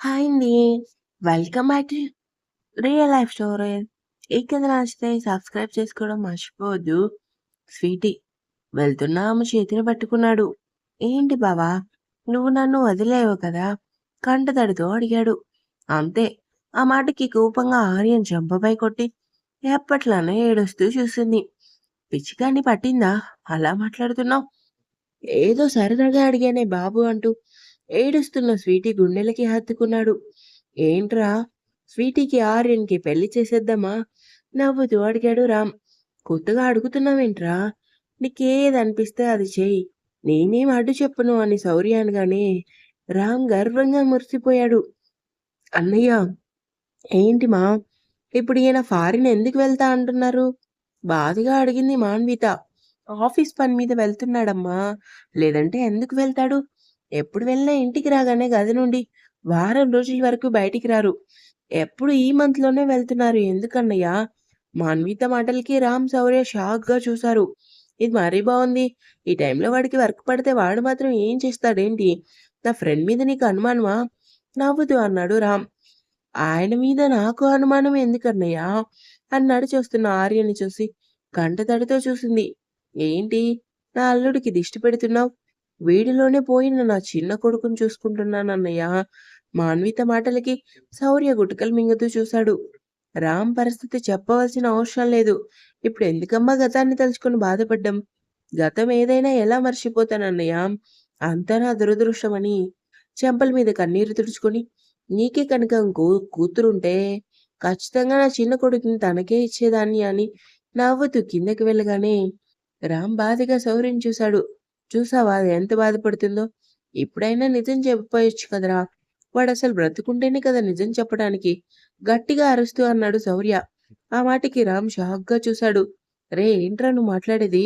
Hi అండి. Welcome back to real life story. ఈ కింద నచ్చితే సబ్స్క్రైబ్ చేసుకోవడం మర్చిపోవద్దు. స్వీటీ వెళ్తున్న ఆమె చేతిని పట్టుకున్నాడు. ఏంటి బావా నువ్వు నన్ను వదిలేవు కదా! కంటతడితో అడిగాడు. అంతే ఆ మాటకి కోపంగా ఆర్యన్ చంపపై కొట్టి ఎప్పట్లానే ఏడుస్తూ చూసింది. పిచ్చికాన్ని పట్టిందా అలా మాట్లాడుతున్నావు? ఏదో సరదాగా అడిగానే బాబు అంటూ ఏడుస్తున్న స్వీటీ గుండెలకి హత్తుకున్నాడు. ఏంట్రా స్వీటీకి ఆర్యన్‌కి పెళ్ళి చేసేద్దామా? నవ్వుతూ అడిగాడు రామ్. కొత్తగా అడుగుతున్నావేంట్రా? నీకేదనిపిస్తే అది చెయ్యి. నేనేం అడ్డు చెప్పను అని శౌర్య అనగానే రామ్ గర్వంగా మురిసిపోయాడు. అన్నయ్య ఏంటి మా ఇప్పుడు ఈయన ఫారిన్ ఎందుకు వెళ్తా అంటున్నారు? బాధగా అడిగింది మాన్విత. ఆఫీస్ పని మీద వెళ్తున్నాడమ్మా. లేదంటే ఎందుకు వెళ్తాడు? ఎప్పుడు వెళ్ళినా ఇంటికి రాగానే గది నుండి వారం రోజుల వరకు బయటికి రారు. ఎప్పుడు ఈ మంత్‌లోనే వెళ్తున్నారు ఎందుకన్నయ్యా మాన్విత మాటలకి రామ్, శౌర్య షాక్‌గా చూశారు. ఇది మరీ బాగుంది ఈ టైంలో వాడికి వర్క్ పడితే వాడు మాత్రం ఏం చేస్తాడేంటి? నా ఫ్రెండ్ మీద నీకు అనుమానమా? నవ్వుతూ అన్నాడు రామ్. ఆయన మీద నాకు అనుమానం ఎందుకన్నయ్యా అన్నాడు చూస్తున్న ఆర్యని చూసి. కంటతడితో చూసింది. ఏంటి నా అల్లుడికి దిష్టి పెడుతున్నావు? వీడిలోనే పోయిన నా చిన్న కొడుకుని చూసుకుంటున్నానన్నయ్య. మాన్విత మాటలకి శౌర్య గుటకలు మింగుతూ చూశాడు. రామ్ పరిస్థితి చెప్పవలసిన అవసరం లేదు. ఇప్పుడు ఎందుకమ్మా గతాన్ని తలుచుకొని బాధపడ్డం? గతం ఏదైనా ఎలా మర్చిపోతానన్నయ్య? అంతా నా దురదృష్టమని చెంపల మీద కన్నీరు తుడుచుకొని నీకే కనుక ఇంకో కూతురుంటే ఖచ్చితంగా నా చిన్న కొడుకుని తనకే ఇచ్చేదాన్ని అని నవ్వుతూ కిందకి వెళ్ళగానే రామ్ బాధగా శౌర్యం చూశాడు. చూసావా అది ఎంత బాధపడుతుందో? ఇప్పుడైనా నిజం చెప్పేయొచ్చు కదరా! వాడు అసలు బ్రతుకుంటేనే కదా నిజం చెప్పడానికి. గట్టిగా అరుస్తూ అన్నాడు శౌర్య. ఆ మాటకి రామ్ షాక్‌గా చూశాడు. రే ఏంట్రా నువ్వు మాట్లాడేది?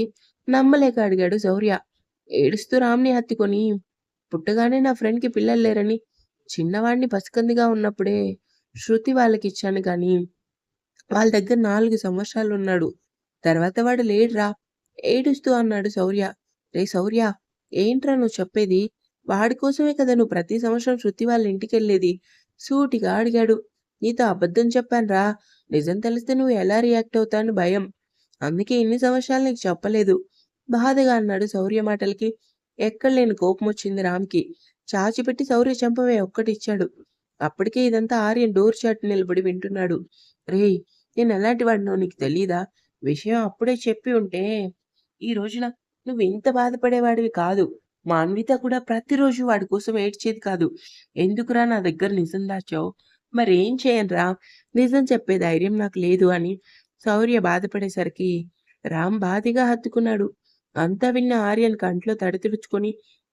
నమ్మలేక అడిగాడు శౌర్య. ఏడుస్తూ రామ్‌ని హత్తుకొని పుట్టగానే నా ఫ్రెండ్‌కి పిల్లలు లేరని చిన్నవాడిని పసికందిగా ఉన్నప్పుడే శృతి వాళ్ళకి ఇచ్చాను కానీ వాళ్ళ దగ్గర నాలుగు సంవత్సరాలు ఉన్నాడు తర్వాత వాడు లేడురా! ఏడుస్తూ అన్నాడు శౌర్య. రే శౌర్య ఏంట్రా నువ్వు చెప్పేది? వాడి కోసమే కదా నువ్వు ప్రతి సంవత్సరం శృతి వాళ్ళ ఇంటికెళ్ళేది. సూటిగా అడిగాడు. నీతో అబద్ధం చెప్పానురా! నిజం తెలిస్తే నువ్వు ఎలా రియాక్ట్ అవుతాను భయం. అందుకే ఇన్ని సంవత్సరాలు నీకు చెప్పలేదు. బాధగా అన్నాడు శౌర్య మాటలకి ఎక్కడలేని కోపమొచ్చింది రామ్‌కి. చాచిపెట్టి శౌర్య చెంపవే ఒక్కటిచ్చాడు. అప్పటికే ఇదంతా ఆర్యన్ డోర్ చాటు నిలబడి వింటున్నాడు. రేయ్ నేనెలాంటి వాడినో నీకు తెలీదా? విషయం అప్పుడే చెప్పి ఉంటే ఈ రోజున నువ్వు ఇంత బాధపడేవాడివి కాదు. మాన్విత కూడా ప్రతిరోజు వాడి కోసం ఏడ్చేది కాదు. ఎందుకురా నా దగ్గర నిజం దాచావు? మరి ఏం చేయనురా? నిజం చెప్పే ధైర్యం నాకు లేదు అని శౌర్య బాధపడేసరికి రామ్ బాధిగా హత్తుకున్నాడు. అంతా విన్న ఆర్యన్ కంట్లో తడి తుడుచుకొని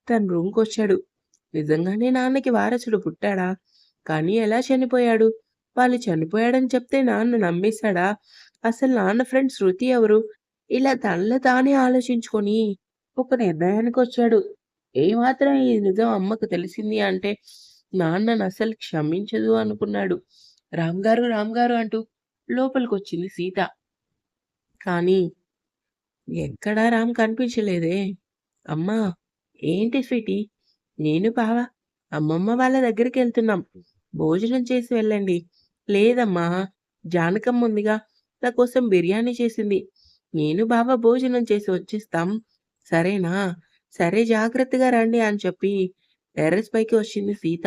తన రూమ్‌కొచ్చాడు. నిజంగానే నాన్నకి వారసుడు పుట్టాడా? కానీ ఎలా చనిపోయాడు? వాళ్ళు చనిపోయాడని చెప్తే నాన్న నమ్మేశాడా? అసలు నాన్న ఫ్రెండ్ శృతి ఎవరు? ఇలా తనలో తానే ఆలోచించుకొని ఒక నిర్ణయానికి వచ్చాడు ఏమాత్రం ఈ నిజం అమ్మకు తెలిసింది అంటే నాన్నను అసలు క్షమించదు అనుకున్నాడు. రామ్‌గారు, రామ్‌గారు అంటూ లోపలికొచ్చింది సీత. కానీ ఎక్కడా రామ్ కనిపించలేదే. అమ్మా! ఏంటి స్వీటీ? నేను బావా అమ్మమ్మ వాళ్ళ దగ్గరికి వెళ్తున్నాం భోజనం చేసి వెళ్ళండి. లేదమ్మా! జానకమ్మ ఉందిగా నా కోసం బిర్యానీ చేసింది. నేను బావ భోజనం చేసి వచ్చేస్తాం. సరేనా? సరే జాగ్రత్తగా రండి అని చెప్పి టెర్రస్ పైకి వచ్చింది సీత.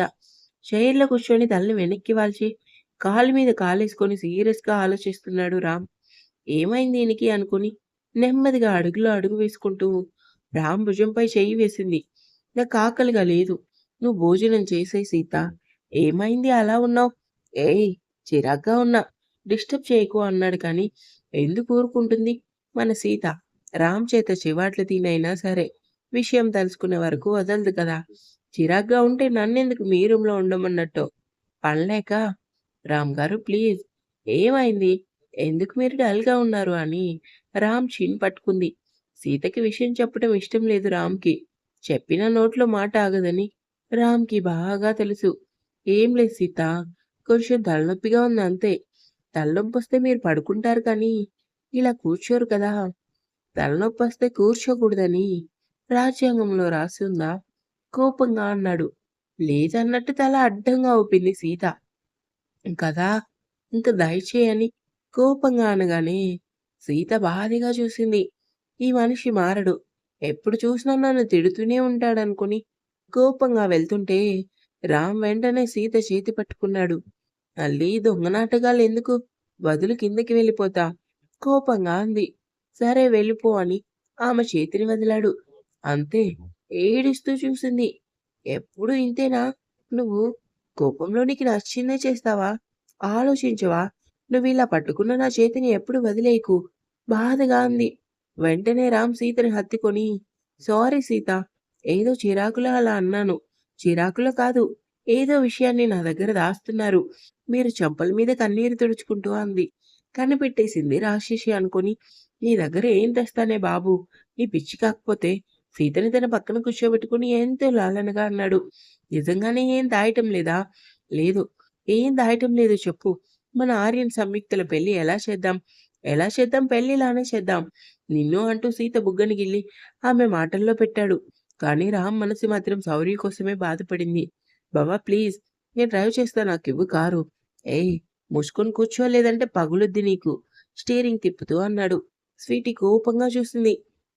చైర్‌లో కూర్చొని తలని వెనక్కి వాల్చి కాలు మీద కాలేసుకొని సీరియస్‌గా ఆలోచిస్తున్నాడు రామ్. ఏమైంది దీనికి అనుకుని నెమ్మదిగా అడుగులో అడుగు వేసుకుంటూ రామ్ భుజంపై చెయ్యి వేసింది. నాకాకలిగా లేదు. నువ్వు భోజనం చేసేయ్ సీత. ఏమైంది అలా ఉన్నావు? ఏయ్ చిరాగ్గా ఉన్నా. డిస్టర్బ్ చేయకు అన్నాడు కానీ ఎందుకు ఊరుకుంటుంది మన సీత. రామ్ చేత చివాట్లు తినైనా సరే విషయం తెలుసుకునే వరకు వదలదు కదా! చిరాగ్గా ఉంటే నన్నెందుకు మీ రూమ్‌లో ఉండమన్నట్టు. పనిలేక రామ్‌గారు ప్లీజ్ ఏమైంది? ఎందుకు మీరు డల్‌గా ఉన్నారు అని రామ్ చిన్ పట్టుకుంది. సీతకి విషయం చెప్పడం ఇష్టం లేదు రామ్‌కి. చెప్పిన నోట్లో మాట ఆగదని రామ్‌కి బాగా తెలుసు. ఏం లేదు సీత. కొంచెం తలనొప్పిగా ఉంది అంతే. తలనొప్పి వస్తే మీరు పడుకుంటారు కానీ ఇలా కూర్చోరు కదా! తలనొప్పి వస్తే కూర్చోకూడదని రాజ్యాంగంలో రాసి ఉందా? కోపంగా అన్నాడు. లేదన్నట్టు తల అడ్డంగా ఊపింది సీత. కదా! ఇంక దయచేయని కోపంగా అనగానే సీత బాధగా చూసింది. ఈ మనిషి మారడు. ఎప్పుడు చూసినా నన్ను తిడుతూనే ఉంటాడనుకుని కోపంగా వెళ్తుంటే రామ్ వెంటనే సీత చేతి పట్టుకున్నాడు. మళ్ళీ దొంగ ఎందుకు వదులు కిందకి వెళ్ళిపోతా కోపంగా అంది. సరే వెళ్ళిపో అని ఆమె చేతిని వదిలాడు. అంతే ఏడుస్తూ చూసింది. ఎప్పుడు ఇంతేనా? నువ్వు కోపంలో నీకు నచ్చిందే చేస్తావా? ఆలోచించవా? నువ్వు ఇలా పట్టుకున్న నా చేతిని ఎప్పుడు వదిలేయకు బాధగా అంది. వెంటనే రామ్ సీతని హత్తుకొని సారీ సీత. ఏదో చిరాకులో అలా అన్నాను. చిరాకులో కాదు. ఏదో విషయాన్ని నా దగ్గర దాస్తున్నారు. మీరు చెంపల మీద కన్నీరు తుడుచుకుంటూ అంది. కనిపెట్టేసింది రాక్షసి అనుకుని నీ దగ్గర ఏం తెస్తానే బాబు. నీ పిచ్చి కాకపోతే సీతని తన పక్కన కూర్చోబెట్టుకుని ఎంతో లాలనగా అన్నాడు. నిజంగానే ఏం దాయటం లేదా? లేదు. ఏం దాయటం లేదు చెప్పు. మన ఆర్యన్ సంయుక్తల పెళ్ళి ఎలా చేద్దాం? ఎలా చేద్దాం పెళ్ళిలానే చేద్దాం. నిన్ను అంటూ సీత బుగ్గని గిల్లి ఆమె మాటల్లో పెట్టాడు. కానీ రామ్ మనసు మాత్రం సౌర్య కోసమే బాధపడింది. బాబా ప్లీజ్ నేను డ్రైవ్ చేస్తా నాకు ఇవ్వు కారు. ఏయ్ మూసుకొని కూర్చో లేదంటే పగులుద్ది నీకు. స్టీరింగ్ తిప్పుతూ అన్నాడు. స్వీటీ కోపంగా చూసింది.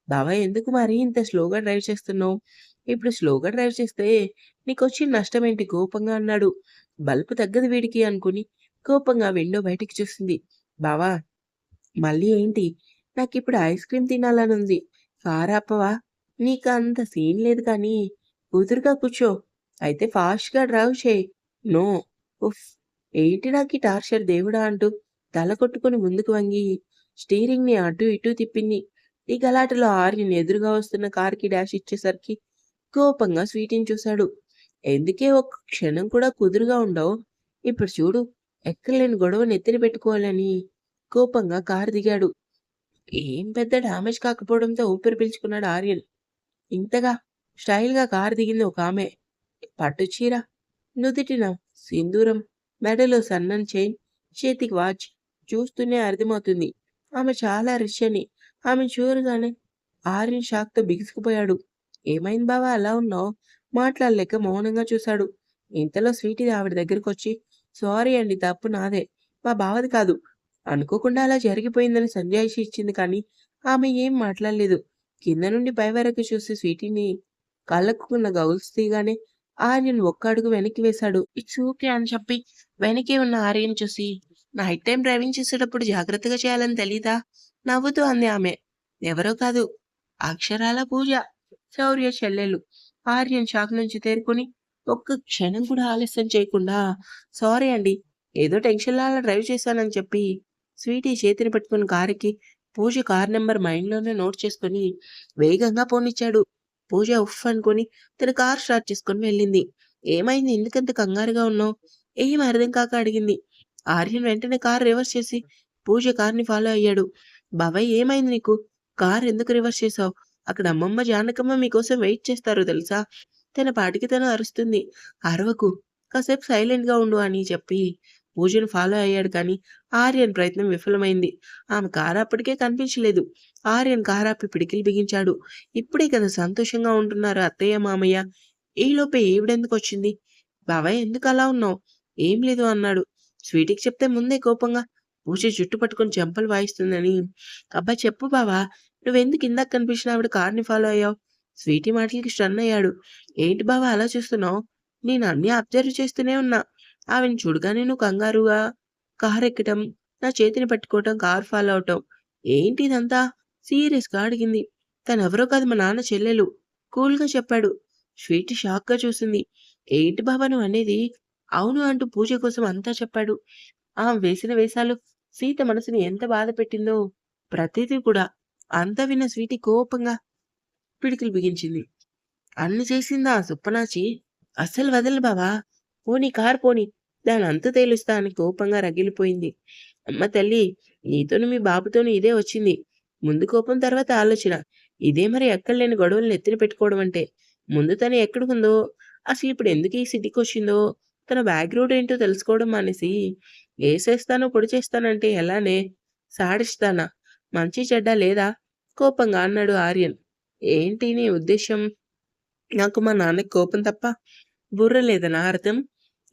బావా ఎందుకు మరి ఇంత స్లోగా డ్రైవ్ చేస్తున్నావు? ఇప్పుడు స్లోగా డ్రైవ్ చేస్తే నీకు వచ్చి నష్టం నష్టమేంటి కోపంగా అన్నాడు. బల్బు తగ్గదు వీడికి అనుకుని కోపంగా విండో బయటికి చూసింది. బావా మళ్ళీ ఏంటి? నాకు ఇప్పుడు ఐస్ క్రీమ్ తినాలనుంది. నీకు నీకంత సీన్ లేదు కానీ కుదురుగా కూర్చో. అయితే ఫాస్ట్‌గా డ్రైవ్ చేయి నో. ఉఫ్! ఏంటి నాకు టార్చర్ దేవుడా అంటూ తల కొట్టుకొని ముందుకు వంగి స్టీరింగ్‌ని అటూ ఇటూ తిప్పింది. ఈ గలాటలో ఆర్యన్ ఎదురుగా వస్తున్న కార్‌కి డాష్ ఇచ్చేసరికి కోపంగా స్వీటిని చూశాడు. ఎందుకే ఒక్క క్షణం కూడా కుదురుగా ఉండవు? ఇప్పుడు చూడు ఎక్కడలేని గొడవను ఎత్తిరి పెట్టుకోవాలని కోపంగా కారు దిగాడు. ఏం పెద్ద డామేజ్ కాకపోవడంతో ఊపిరి పీల్చుకున్నాడు ఆర్యన్. ఇంతగా స్టైల్‌గా కారు దిగింది ఒకామె. పట్టు చీర, నుదిటిన సింధూరం, మెడలో సన్నని చైన్, చేతికి వాచ్. చూస్తూనే అర్థమవుతుంది. ఆమె చాలా రిచ్ అని. ఆమె చూరుగానే ఆర్యన్ షాక్‌తో బిగుసుకుపోయాడు. ఏమైంది బావా అలా ఉన్నావు? మాట్లాడలేక మౌనంగా చూశాడు. ఇంతలో స్వీటీ ఆవిడ దగ్గరకొచ్చి సారీ అండి తప్పు నాదే. మా బావది కాదు. అనుకోకుండా అలా జరిగిపోయిందని సంజాయిషి ఇచ్చింది కానీ ఆమె ఏం మాట్లాడలేదు. కింద నుండి పై వరకు చూసి స్వీటీని కళ్ళకున్న గౌల్స్ తీయగానే ఆర్యన్ ఒక్క అడుగు వెనక్కి వేశాడు. ఇట్స్ ఓకే అని చెప్పి వెనకే ఉన్న ఆర్యన్ చూసి నైట్ టైం డ్రైవింగ్ చేసేటప్పుడు జాగ్రత్తగా చేయాలని తెలీదా? నవ్వుతూ అంది ఆమె. ఎవరో కాదు అక్షరాల పూజ. శౌర్య చెల్లెలు. ఆర్యన్ షాక్ నుంచి తేరుకొని ఒక్క క్షణం కూడా ఆలస్యం చేయకుండా సారీ అండి. ఏదో టెన్షన్‌లో అలా డ్రైవ్ చేశానని చెప్పి స్వీటీ చేతిని పెట్టుకుని కారుకి పూజ కార్ నెంబర్ మైండ్‌లోనే నోట్ చేసుకొని వేగంగా పోనిచ్చాడు. పూజ ఉఫ్ అనుకొని తన కార్ స్టార్ట్ చేసుకొని వెళ్ళింది. ఏమైంది? ఎందుకంత కంగారుగా ఉన్నావు? ఏం అర్థం కాక అడిగింది. ఆర్యన్ వెంటనే కార్ రివర్స్ చేసి పూజ కార్‌ని ఫాలో అయ్యాడు. బాబాయ్ ఏమైంది నీకు? కార్ ఎందుకు రివర్స్ చేశావు? అక్కడ అమ్మమ్మ, జానకమ్మ మీకోసం వెయిట్ చేస్తారు తెలుసా? తన పాటికి తను అరుస్తుంది. అరవకు. కాసేపు సైలెంట్‌గా ఉండు అని చెప్పి పూజను ఫాలో అయ్యాడు కానీ ఆర్యన్ ప్రయత్నం విఫలమైంది. ఆమె కారు అప్పటికే కనిపించలేదు. ఆర్యన్ కారాపి పిడికిలి బిగించాడు. ఇప్పుడే కదా సంతోషంగా ఉంటున్నారు అత్తయ్య, మామయ్య. ఈలోపే ఈవిడెందుకొచ్చింది? బాబాయ్ అలా ఉన్నావు? ఏం లేదు అన్నాడు. స్వీటీకి చెప్తే ముందే కోపంగా పూజ జుట్టు పట్టుకొని చెంపలు వాయిస్తుందని అబ్బా చెప్పు బావా నువ్వెందుకు ఇందాక కనిపించిన ఆవిడ కార్‌ని ఫాలో అయ్యావు? స్వీటీ మాటలకి స్టన్ అయ్యాడు. ఏంటి బావా అలా చూస్తున్నావు? నేను అన్నీ అబ్జర్వ్ చేస్తూనే ఉన్నా. ఆవిని చూడగానే నువ్వు కంగారుగా కారెక్కటం, నా చేతిని పట్టుకోవటం, కారు ఫాలో అవటం. ఏంటి ఇదంతా? సీరియస్‌గా అడిగింది. తనెవరో కాదు మా నాన్న చెల్లెలు. కూల్‌గా చెప్పాడు. స్వీట్ షాక్‌గా చూసింది. ఏంటి బావా అనేది అవును అంటూ పూజ కోసం అంతా చెప్పాడు. ఆ వేసిన వేషాలు సీత మనసుని ఎంత బాధ పెట్టిందో ప్రతిదీ కూడా. అంతా విన్న స్వీటి కోపంగా పిడికిలు బిగించింది. అన్ని చేసిందా ఆ సుప్పనాచి? అస్సలు వదలు బావా! పోనీ కారు పోనీ. దాని అంత తేలుస్తా అని కోపంగా రగిలిపోయింది. అమ్మ తల్లి నీతోను మీ బాబుతోనూ ఇదే వచ్చింది. ముందు కోపం తర్వాత ఆలోచన. ఇదే మరి ఎక్కడలేని గొడవలను ఎత్తిన పెట్టుకోవడం అంటే. ముందు తను అసలు ఇప్పుడు ఎందుకు ఈ సిటీకొచ్చిందో, తన బ్యాక్‌గ్రౌండ్ ఏంటో తెలుసుకోవడం మానేసి వేసేస్తానో పొడి చేస్తానంటే ఎలానే? సాడిస్తానా మంచి చెడ్డ లేదా? కోపంగా అన్నాడు ఆర్యన్. ఏంటి నీ ఉద్దేశం నాకు మా నాన్నకి కోపం తప్ప బుర్ర లేదనా అర్థం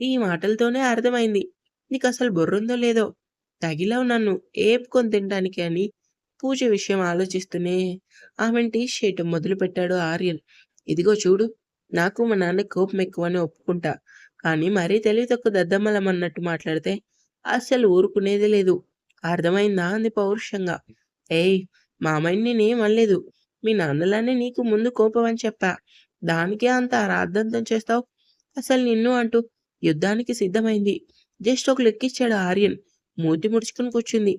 ఈ మాటలతోనే అర్థమైంది నీకు అసలు బుర్రుందో లేదో తగిలావు నన్ను ఏపుకొని తినడానికి అని పూజ విషయం ఆలోచిస్తూనే ఆమెను టీ చేయటం మొదలు పెట్టాడు ఆర్యన్. ఇదిగో చూడు నాకు మా నాన్న కోపం ఎక్కువని ఒప్పుకుంటా. కానీ మరీ తెలివి తక్కువ దద్దమ్మలం అన్నట్టు మాట్లాడితే అస్సలు ఊరుకునేదే లేదు. అర్థమైందా అంది పౌరుషంగా. ఏయ్ మామయ్య నేనేం అనలేదు. మీ నాన్నలానే నీకు ముందు కోపం అని చెప్పా. దానికే అంత రాద్దంతం చేస్తావు? అసలు నిన్ను అంటూ యుద్ధానికి సిద్ధమైంది. జస్ట్ ఒక లెక్కిచ్చాడు ఆర్యన్. మూతి ముడుచుకుని కూర్చుంది.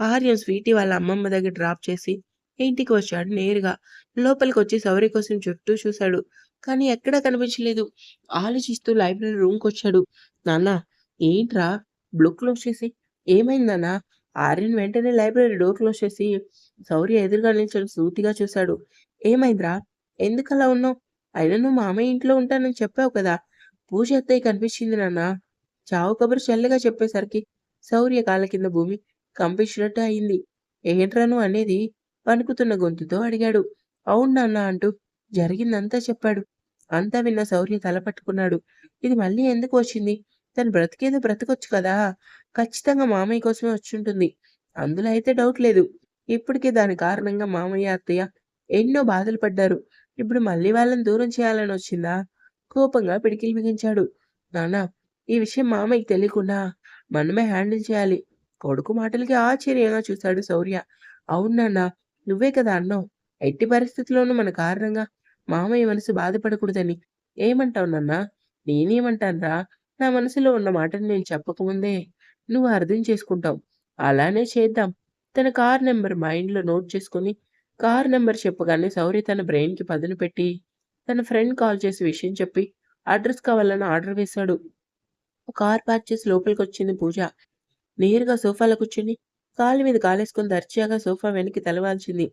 ఆర్యన్ స్వీటీ వాళ్ళ అమ్మమ్మ దగ్గర డ్రాప్ చేసి ఇంటికి వచ్చాడు నేరుగా. లోపలికి వచ్చి సౌరి కోసం చుట్టూ చూశాడు. కానీ ఎక్కడా కనిపించలేదు. ఆలోచిస్తూ లైబ్రరీ రూమ్కి వచ్చాడు నాన్న ఏంట్రా? బ్లూ క్లోజ్ చేసి. ఏమైందన్నా ఆర్యన్ వెంటనే లైబ్రరీ డోర్ క్లోజ్ చేసి సౌర్య ఎదురుగా నిల్చొని సూటిగా చూశాడు. ఏమైందిరా? ఎందుకు అలా ఉన్నావు? అయినా నువ్వు మామయ్య ఇంట్లో ఉంటానని చెప్పావు కదా. పూజ అత్తయ్య కనిపించింది నాన్న. చావు కబురు చల్లగా చెప్పేసరికి శౌర్య కాళ్ళ కింద భూమి కంపించినట్టు అయింది. ఏంట్రా అనేది? వణుకుతున్న గొంతుతో అడిగాడు. అవును నాన్న అంటూ జరిగిందంతా చెప్పాడు. అంతా విన్న శౌర్య తల పట్టుకున్నాడు. ఇది మళ్ళీ ఎందుకు వచ్చింది? తను బ్రతికేదో బ్రతకొచ్చు కదా. ఖచ్చితంగా మామయ్య కోసమే వచ్చుంటుంది. అందులో అయితే డౌట్ లేదు. ఇప్పటికే దాని కారణంగా మామయ్య అత్తయ్య ఎన్నో బాధలు పడ్డారు. ఇప్పుడు మళ్ళీ వాళ్ళని దూరం చేయాలని వచ్చిందా? కోపంగా పిడికిలు బిగించాడు. నాన్న ఈ విషయం మామయ్యకి తెలియకుండా మనమే హ్యాండిల్ చేయాలి. కొడుకు మాటలకి ఆశ్చర్యంగా చూశాడు శౌర్య. అవును నువ్వే కదా అన్నావు. ఎట్టి పరిస్థితుల్లోనూ మన కారణంగా మామయ్య మనసు బాధపడకూడదని. ఏమంటావు నాన్న? నేనేమంటానురా? నా మనసులో ఉన్న మాటని నేను చెప్పకముందే నువ్వు అర్థం చేసుకుంటావు. అలానే చేద్దాం. తన కార్ నెంబర్ మైండ్లో నోట్ చేసుకుని కార్ నెంబర్ చెప్పగానే శౌర్య తన బ్రెయిన్కి పదును పెట్టి తన ఫ్రెండ్ కాల్ చేసి విషయం చెప్పి అడ్రస్ కావాలని ఆర్డర్ వేశాడు. కార్ పార్క్ చేసి లోపలికి వచ్చింది పూజ. నేరుగా సోఫాలో కూర్చుని కాలు మీద కాలేసుకుని దర్జాగా సోఫా వెనక్కి తలవాల్చింది.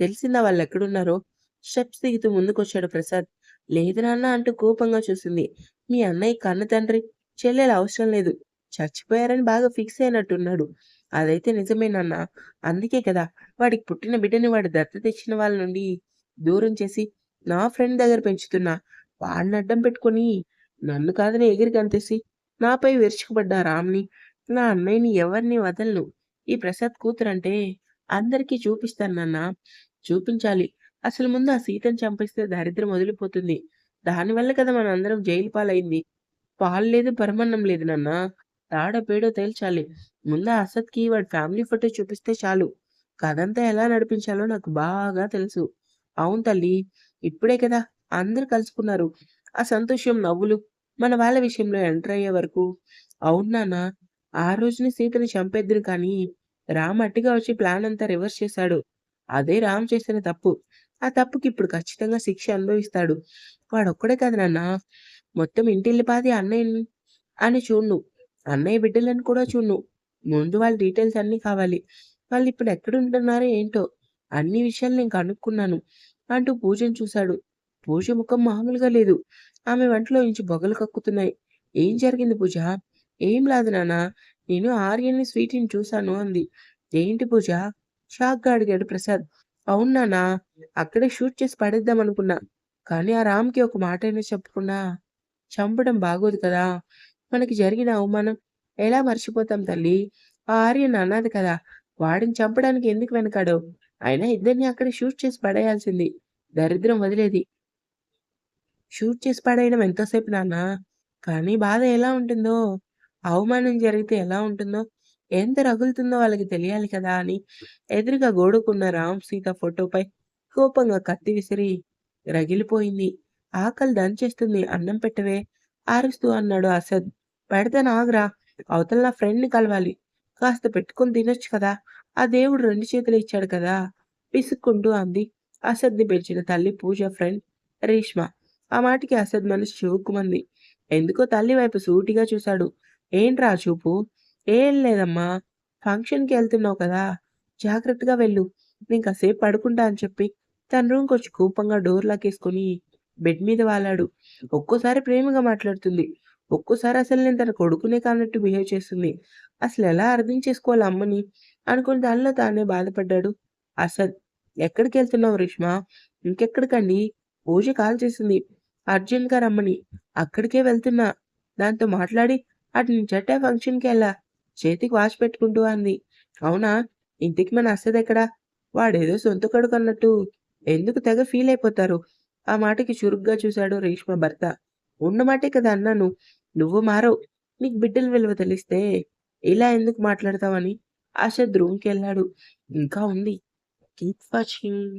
తెలిసిందా వాళ్ళు ఎక్కడున్నారో? స్టెప్స్ దిగుతూ ముందుకొచ్చాడు ప్రసాద్. లేదు నాన్న అంటూ కోపంగా చూసింది. మీ అన్నయ్య కన్న తండ్రి చెల్లెలు అవసరం లేదు. చచ్చిపోయారని బాగా ఫిక్స్ అయినట్టున్నాడు. అదైతే నిజమేనన్న అందుకే కదా వాడికి పుట్టిన బిడ్డని వాడు దత్త తెచ్చిన వాళ్ళ నుండి దూరం చేసి నా ఫ్రెండ్ దగ్గర పెంచుతున్నా. వాడిని అడ్డం పెట్టుకొని నన్ను కాదని ఎగిరి కనితేసి నాపై విరుచుకుపడ్డా రామ్ని. నా అన్నయ్యని ఎవరిని వదలను. ఈ ప్రసాద్ కూతురంటే అందరికీ చూపిస్తాను నాన్న. చూపించాలి. అసలు ముందు ఆ సీతను చంపిస్తే దరిద్రం వదిలిపోతుంది. దానివల్ల కదా మన అందరం జైలు పాలైంది. పాలు లేదు పరమన్నం లేదు నాన్న. తాడో పేడో తేల్చాలి. ముందు అసత్కి వాడి ఫ్యామిలీ ఫోటో చూపిస్తే చాలు. కథంతా ఎలా నడిపించాలో నాకు బాగా తెలుసు. అవును తల్లి ఇప్పుడే కదా అందరూ కలుసుకున్నారు. ఆ సంతోషం నవ్వులు మన వాళ్ళ విషయంలో ఎంటర్ అయ్యే వరకు. అవును నాన్న ఆ రోజుని సీతని చంపేద్దురు కానీ రామ్ అట్టిగా వచ్చి ప్లాన్ అంతా రివర్స్ చేశాడు. అదే రామ్ చేసిన తప్పు. ఆ తప్పుకి ఇప్పుడు ఖచ్చితంగా శిక్ష అనుభవిస్తాడు. వాడొక్కడే కాదు నాన్న. మొత్తం ఇంటిల్లిపాది అన్నయ్యని అని చూడు అన్నయ్య బిడ్డలను కూడా చూడు ముందు వాళ్ళ డీటెయిల్స్ అన్నీ కావాలి. వాళ్ళు ఇప్పుడు ఎక్కడుంటున్నారో ఏంటో అన్ని విషయాలు నేను కనుక్కున్నాను అంటూ పూజను చూశాడు. పూజ ముఖం మామూలుగా లేదు. ఆమె వంటలో ఇంచు బొగలు కక్కుతున్నాయి. ఏం జరిగింది పూజ? ఏం లేదు నాన్న నేను ఆర్యన్ని స్వీట్ని చూశాను అంది. ఏంటి పూజ? షాక్గా అడిగాడు ప్రసాద్. అవును నాన్న అక్కడే షూట్ చేసి పడేద్దాం అనుకున్నా. కానీ ఆ రామ్కి ఒక మాట అయినా చెప్పకుండా చంపడం బాగోదు కదా. మనకి జరిగిన అవమానం ఎలా మర్చిపోతాం తల్లి? ఆ ఆర్యన్ అన్నది కదా. వాడిని చంపడానికి ఎందుకు వెనకాడు? అయినా ఇద్దరిని అక్కడ షూట్ చేసి పడేయాల్సింది. దరిద్రం వదిలేది. షూట్ చేసి పడేయడం ఎంతసేపు నాన్న? కానీ బాధ ఎలా ఉంటుందో? అవమానం జరిగితే ఎలా ఉంటుందో ఎంత రగులుతుందో వాళ్ళకి తెలియాలి కదా అని ఎదురుగా గోడుకున్న రామ్ సీత ఫోటోపై కోపంగా కత్తి విసిరి రగిలిపోయింది. ఆకలి దంచేస్తుంది అన్నం పెట్టవే ఆరుస్తూ అన్నాడు అసద్. పెడతాను ఆగ్రా అవతల నా ఫ్రెండ్ని కలవాలి. కాస్త పెట్టుకుని తినొచ్చు కదా ఆ దేవుడు రెండు చేతులు ఇచ్చాడు కదా పిసుక్కుంటూ అంది. అసద్ని పెంచిన తల్లి పూజ ఫ్రెండ్ రేష్మ. ఆ మాటికి అసద్ మనసు చివుక్కుమంది. ఎందుకో తల్లి వైపు సూటిగా చూశాడు. ఏంట్రా చూపు? ఏం లేదమ్మా. ఫంక్షన్కి వెళ్తున్నావు కదా. జాగ్రత్తగా వెళ్ళు. నేను కాసేపు పడుకుంటా అని చెప్పి తన రూమ్కి వచ్చి కోపంగా డోర్ లాకేసుకుని బెడ్ మీద వాలాడు. ఒక్కోసారి ప్రేమగా మాట్లాడుతుంది. ఒక్కోసారి అసలు నేను తన కొడుకునే కానట్టు బిహేవ్ చేస్తుంది. అసలు ఎలా అర్థం చేసుకోవాలి అమ్మని అనుకుని దానిలో తానే బాధపడ్డాడు. అసద్ ఎక్కడికి వెళ్తున్నావు రేష్మా? ఇంకెక్కడికండి? పూజ కాల్ చేసింది. అర్జెంట్‌గా రమ్మని. అక్కడికే వెళ్తున్నా. దాంతో మాట్లాడి అటు నుంచటే ఫంక్షన్‌కెళ్ళా. చేతికి వాచ్ పెట్టుకుంటూ అంది. అవునా! ఇంటికి మన ఎక్కడా వాడేదో సొంత కొడుకన్నట్టు ఎందుకు తెగ ఫీల్ అయిపోతారు ఆ మాటకి చురుగ్గా చూశాడు రేష్మ భర్త. ఉన్నమాటే కదా అన్నాను. నువ్వు మారవు. నీకు బిడ్డల విలువ తెలిస్తే ఇలా ఎందుకు మాట్లాడతావని ఆశ ధ్రువంకి వెళ్ళాడు ఇంకా ఉంది. Keep watching.